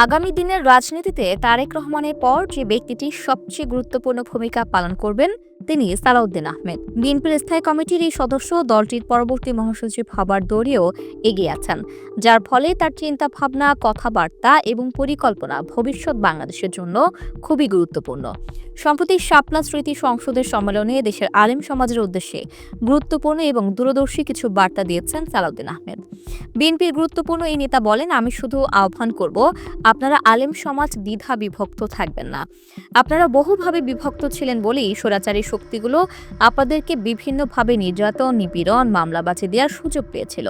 আগামী দিনের রাজনীতিতে তারেক রহমানের পর যে ব্যক্তিটি সবচেয়ে গুরুত্বপূর্ণ ভূমিকা পালন করবেন, তিনি সালাউদ্দিন আহমেদ। বিএনপির স্থায়ী কমিটির এই সদস্য দলটির পরবর্তী মহাসচিব হবার দৌড়েও এগিয়ে আছেন, যার ফলে তার চিন্তা ভাবনা কথাবার্তা এবং পরিকল্পনা ভবিষ্যৎ বাংলাদেশের জন্য খুবই গুরুত্বপূর্ণ। সম্প্রতি শাপলা স্মৃতি সংসদের সম্মেলনে দেশের আলেম সমাজের উদ্দেশ্যে গুরুত্বপূর্ণ এবং দূরদর্শী কিছু বার্তা দিয়েছেন সালাউদ্দিন আহমেদ। বিএনপির গুরুত্বপূর্ণ এই নেতা বলেন, আমি শুধু আহ্বান করব আপনারা আলেম সমাজ দ্বিধা বিভক্ত থাকবেন না। আপনারা বহুভাবে বিভক্ত ছিলেন বলেই স্বৈরাচারী শক্তিগুলো আপনাদেরকে বিভিন্নভাবে নির্যাতন, নিপীড়ন মামলাবাজি দেওয়ার সুযোগ পেয়েছিল।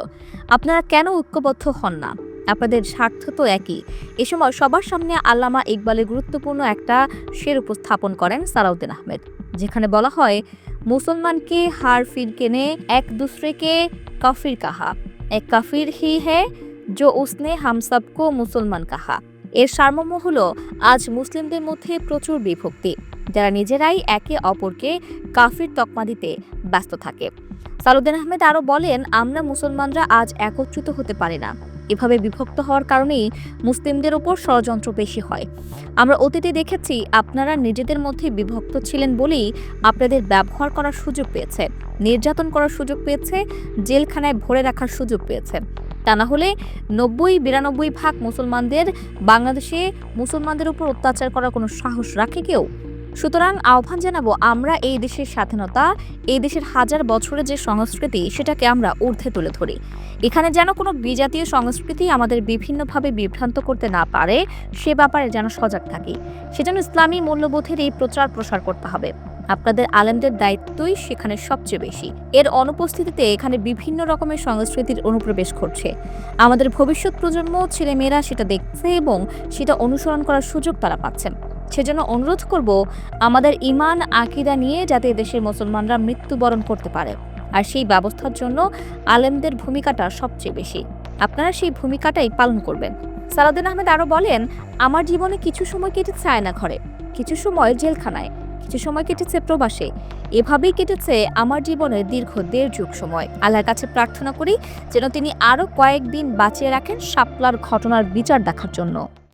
আপনারা কেন ঐক্যবদ্ধ হন না? আপনাদের স্বার্থ তো একই। এ সময় সবার সামনে আল্লামা ইকবালের গুরুত্বপূর্ণ একটা শের উপস্থাপন করেন সালাউদ্দিন আহমেদ, যেখানে বলা হয়, মুসলমানকে হার ফির কেনে এক দুসরেকে কাফির কাহা। এক কাফির হি হে জো উসনে হামসাবকো মুসলমান কাহা এর সারমর্ম হল, আজ মুসলিমদের মধ্যে প্রচুর বিভক্তি, যারা নিজেরাই একে অপরকে কাফির তকমা দিতে ব্যস্ত থাকে। সালুদ্দিন আহমেদ আরও বলেন, আমরা মুসলমানরা আজ একত্রিত হতে পারি না। এভাবে বিভক্ত হওয়ার কারণেই মুসলিমদের ওপর ষড়যন্ত্র বেশি হয়। আমরা অতীতে দেখেছি, আপনারা নিজেদের মধ্যে বিভক্ত ছিলেন বলেই আপনাদের ব্যবহার করার সুযোগ পেয়েছে, নির্যাতন করার সুযোগ পেয়েছে, জেলখানায় ভরে রাখার সুযোগ পেয়েছে। তা না হলে নব্বই বিরানব্বই ভাগ মুসলমানদের বাংলাদেশে মুসলমানদের উপর অত্যাচার করার কোনো সাহস রাখে কেউ? সুতরাং আহ্বান জানাব, আমরা এই দেশের স্বাধীনতা, এই দেশের হাজার বছরের যে সংস্কৃতি, সেটাকে আমরা ঊর্ধ্বে তুলে ধরি। এখানে যেন কোনো বিজাতীয় সংস্কৃতি আমাদের বিভিন্নভাবে বিভ্রান্ত করতে না পারে, সে ব্যাপারে যেন সজাগ থাকি। সেজন্য ইসলামী মূল্যবোধের এই প্রচার প্রসার করতে হবে। আপনাদের আলেমদের দায়িত্বই সেখানে সবচেয়ে বেশি। এর অনুপস্থিতিতে এখানে বিভিন্ন রকমের সংস্কৃতির অনুপ্রবেশ ঘটছে। আমাদের ভবিষ্যৎ প্রজন্ম, ছেলেমেয়েরা সেটা দেখছে এবং সেটা অনুসরণ করার সুযোগ তারা পাচ্ছেন সেজন্য অনুরোধ করব, আমাদের ইমান আকিদা নিয়ে যাতে দেশের মুসলমানরা মৃত্যুবরণ করতে পারে। আর সেই ব্যবস্থার জন্য আলেমদের ভূমিকাটা সবচেয়ে বেশি। আপনারা সেই ভূমিকাটাই পালন করবেন। সালাউদ্দিন আহমেদ আরও বলেন, আমার জীবনে কিছু সময় কেটেছে আয়না ঘরে কিছু সময় জেলখানায়। কিছু সময় কেটেছে প্রবাসে, এভাবেই কেটেছে আমার জীবনের দীর্ঘ দেড় যুগ সময়। আল্লাহর কাছে প্রার্থনা করি যেন তিনি আরও কয়েকদিন বাঁচিয়ে রাখেন সাপলার ঘটনার বিচার দেখার জন্য।